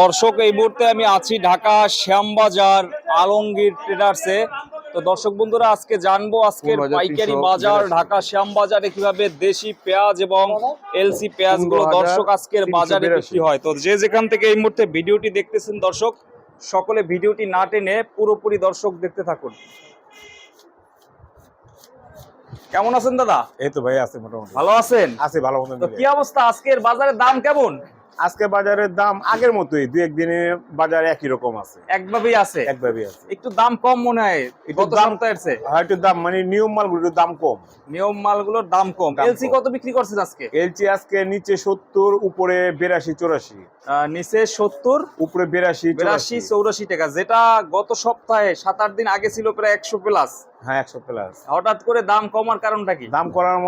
দর্শক এই মুহূর্তে আমি আছি ঢাকা শ্যামবাজার আলমগীর ট্রেডার্সে। তো দর্শক বন্ধুরা আজকে জানব আজকের পাইকারি বাজার ঢাকা শ্যামবাজারে কীভাবে দেশি পেঁয়াজ এবং এলসি পেঁয়াজগুলো দর্শক আজকের বাজারে বিক্রি হয়। তো যে যেখান থেকে এই মুহূর্তে ভিডিওটি দেখতেছেন দর্শক সকলে ভিডিওটি না টেনে পুরোপুরি দর্শক দেখতে থাকুন। কেমন আছেন দাদা? এই তো ভাই আছে মোটামুটি। ভালো আছেন? আছে ভালো কি অবস্থা? আজকের বাজারের দাম কেমন? আজকে বাজারের দাম আগের মতোই দুই একদিনে বাজার একই রকম আছে। একভাবেই আছে। একভাবেই আছে। একটু দাম কম মনে হয় একটু দাম- চেয়ে। হয়তো দাম মানে নিয়ম মালগুলোর দাম কম। নিয়ম মালগুলোর দাম কম। এলসি কত বিক্রি করছেন আজকে? এলচি আজকে নিচে সত্তর উপরে বেরাশি চৌরাশি। আহ, নিচে সত্তর উপরে বেরাশি বিরাশি চৌরাশি চৌরাশি টাকা। যেটা গত সপ্তাহে সাত আট দিন আগে ছিল প্রায় একশো প্লাস হ্যাঁ একশো প্লাস হঠাৎ করে দাম কমার কারণটা কি? দাম করার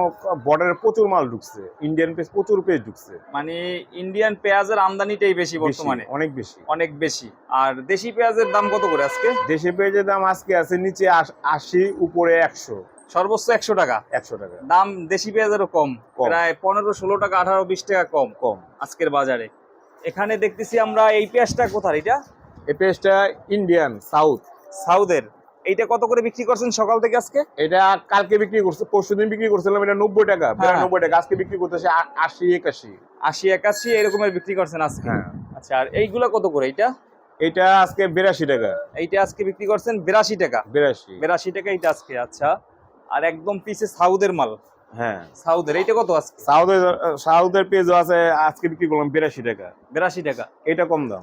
বর্ডারে প্রচুর মাল ঢুকছে। ইন্ডিয়ান পেজ প্রচুর পেজ ঢুকছে। মানে ইন্ডিয়ান পেঁয়াজের আমদানিটাই বেশি বর্তমানে। অনেক বেশি। অনেক বেশি। আর দেশি পেঁয়াজের দাম কত করে আজকে? দেশি পেঁয়াজের দাম আজকে আছে নিচে আশ- উপরে একশো। সর্বোচ্চ একশো টাকা। একশো টাকা। দাম দেশি পেঁয়াজেরও কম। প্রায় পনেরো ষোলো টাকা আঠারো বিশ টাকা কম। কম। আজকের বাজারে। এখানে দেখতেছি আমরা এই পেঁয়াজটা কোথায় এটা? এই পেঁয়াজটা ইন্ডিয়ান সাউথ সাউদের এইটা কত করে বিক্রি করছেন সকাল থেকে আজকে? এটা কালকে বিক্রি করছে পরশু দিন বিক্রি করছিলাম এটা নব্বই টাকা হ্যাঁ। নব্বই টাকা আজকে বিক্রি করতেছে আশি একাশি। আশি একাশি এরকমের বিক্রি করছেন আজকে? হ্যাঁ। আচ্ছা আর এইগুলা কত করে এইটা? এটা আজকে বিরাশি টাকা। এইটা আজকে বিক্রি করছেন বিরাশি টাকা? বিরাশি। বিরাশি টাকা এইটা আজকে আচ্ছা। আর একদম পিছে সাউদের মাল? হ্যাঁ। সাউদের এইটা কত আজকে? সাউথের সাউথের পেঁয়াজও আছে আজকে বিক্রি করলাম বিরাশি টাকা। বিরাশি টাকা। এটা কম দাম।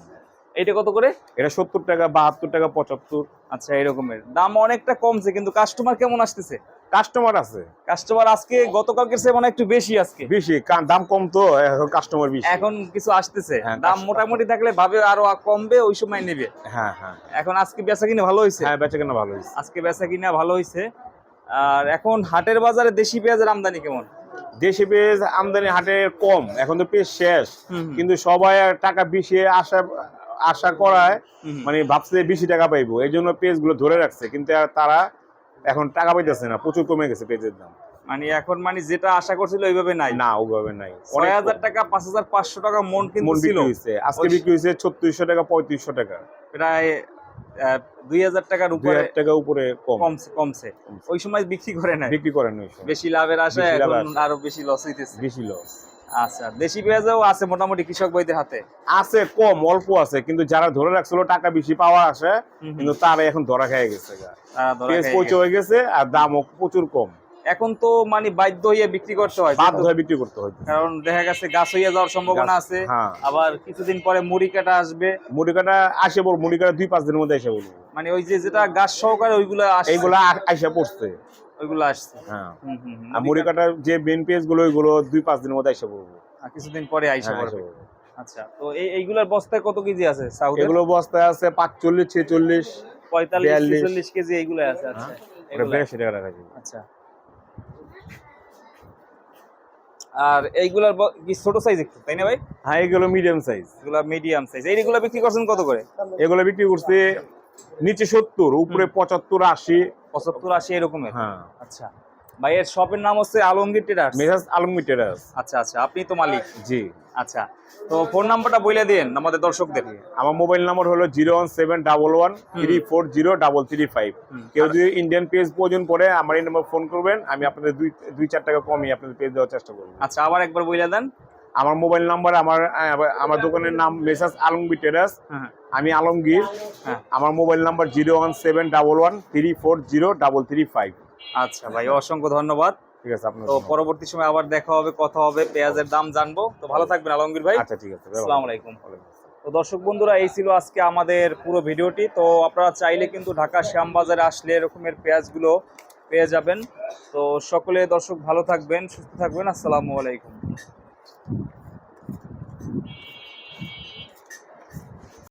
এইটা কত করে? এটা সত্তর টাকা বাহাত্তর টাকা পঁচাত্তর। আচ্ছা এরকমের। দাম অনেকটা কমছে কিন্তু কাস্টমার কেমন আসতেছে? কাস্টমার আছে। কাস্টমার আজকে গতকালকের চেয়ে মানে একটু বেশি আজকে। বেশি দাম কম তো এখন কাস্টমার বেশি। এখন কিছু আসতেছে। হ্যাঁ, দাম মোটামুটি থাকলে ভাবে আরও কমবে ওই সময় নেবে। হ্যাঁ হ্যাঁ। এখন আজকে বেচা কিনে ভালো হয়েছে হ্যাঁ বেচা কেনা ভালো হয়েছে আজকে বেচা কিনা ভালো হয়েছে আর এখন হাটের বাজারে দেশি পেঁয়াজের আমদানি কেমন? দেশি পেঁয়াজ আমদানি হাটে কম এখন তো পেঁয়াজ শেষ। কিন্তু সবাই টাকা বেশি আশা আশা করায় মানে ভাবছে যে বেশি টাকা পাইবো। এই জন্য পেজগুলো ধরে রাখছে কিন্তু তারা এখন টাকা পাইতেছে না প্রচুর কমে গেছে পেজের দাম। মানে এখন মানে যেটা আশা করছিল ওইভাবে নাই। না ওভাবে নাই। ছয় হাজার টাকা পাঁচ হাজার পাঁচশো টাকা মন কিন্তু ছিল। আজকে বিক্রি হয়েছে ছত্রিশশো টাকা পঁয়ত্রিশশো টাকা। প্রায় দুই হাজার টাকার উপরে টাকা উপরে কম। কমছে কমছে। ওই সময় বিক্রি করে নাই। বিক্রি করেন ওই বেশি লাভের এখন আশায়। আরও বেশি লস হইতেছে। বেশি লস আচ্ছা দেশি পেঁয়াজও আছে মোটামুটি কৃষক ভাইদের হাতে আছে কম অল্প আছে কিন্তু যারা ধরে রাখছিল টাকা বেশি পাওয়া আসে। কিন্তু তারা এখন ধরা খেয়ে গেছে পেঁয়াজ পচে হয়ে গেছে আর দামও প্রচুর কম। এখন তো মানে বাধ্য হয়ে বিক্রি করতে হয় বাধ্য হয়ে বিক্রি করতে হয়। কারণ দেখা গেছে গাছ হইয়া যাওয়ার সম্ভাবনা আছে হ্যাঁ। আবার কিছুদিন পরে মুড়ি কাটা আসবে। মুড়ি কাটা আসে বল মুড়ি কাটা দুই পাঁচ দিনের মধ্যে এসে বলব মানে ওই যে যেটা গাছ সহকারে ওইগুলো এইগুলা আ- আইসা পড়ছে। ওইগুলো আসছে। হ্যাঁ। হুম, হুম, হুম। আর মুড়ি কাটার যে মেন পেজগুলো ওইগুলো দুই পাঁচ দিনের মধ্যে এসে পড়ব। আর কিছুদিন পরে আইসা হ্যাঁ, পড়বে। আচ্ছা তো এই এইগুলার বস্তায় কত কেজি আছে সাউথ এগুলো বস্তায় আছে পাঁচচল্লিশ ছেচল্লিশ পঁয়তাল্লিশ 42 ছেচল্লিশ কেজি এইগুলো আছে আচ্ছা। হ্যাঁ, এগুলা। বিরাশি টাকা রাখা আচ্ছা। আর এইগুলার কি ছোট সাইজ একটু তাই না ভাই? হ্যাঁ এগুলো মিডিয়াম সাইজ এগুলা মিডিয়াম সাইজ এইগুলো বিক্রি করছেন কত করে? এগুলো বিক্রি করছে নিচে সত্তর উপরে পঁচাত্তর আশি। পঁচাত্তর আশি এরকমের? হ্যাঁ। আচ্ছা। ভাই এর শপের নাম হচ্ছে আলমগীর ট্রেডার্স মেজাজ আলমগীর টেরাস আচ্ছা আচ্ছা আপনি তো মালিক। জি। আচ্ছা তো ফোন নাম্বারটা বলে দিন আমাদের দর্শকদের। আমার মোবাইল নাম্বার হলো zero one seven double one three four zero double three five. কেউ যদি ইন্ডিয়ান পেজ প্রয়োজন পড়ে আমার এই নাম্বার ফোন করবেন আমি আপনাদের দুই দুই চার টাকা কমই আপনাদের পেজ দেওয়ার চেষ্টা করব। আচ্ছা আবার একবার বলে দেন। আমার মোবাইল নাম্বার আমার আমার দোকানের নাম মেসাজ আলমগীর টেরাস আমি আলমগীর। আমার mobile number zero one seven double one three four zero double three five. আচ্ছা ভাই অসংখ্য ধন্যবাদ। ঠিক আছে আপনার তো পরবর্তী সময় আবার দেখা হবে কথা হবে পেঁয়াজের দাম জানব। তো ভালো থাকবেন আলমগীর ভাই। আচ্ছা ঠিক আছে আসসালামু আলাইকুম। তো দর্শক বন্ধুরা এই ছিল আজকে আমাদের পুরো ভিডিওটি। তো আপনারা চাইলে কিন্তু ঢাকা শ্যামবাজারে আসলে এরকমের পেঁয়াজগুলো পেয়ে যাবেন। তো সকলে দর্শক ভালো থাকবেন সুস্থ থাকবেন। আসসালামু আলাইকুম।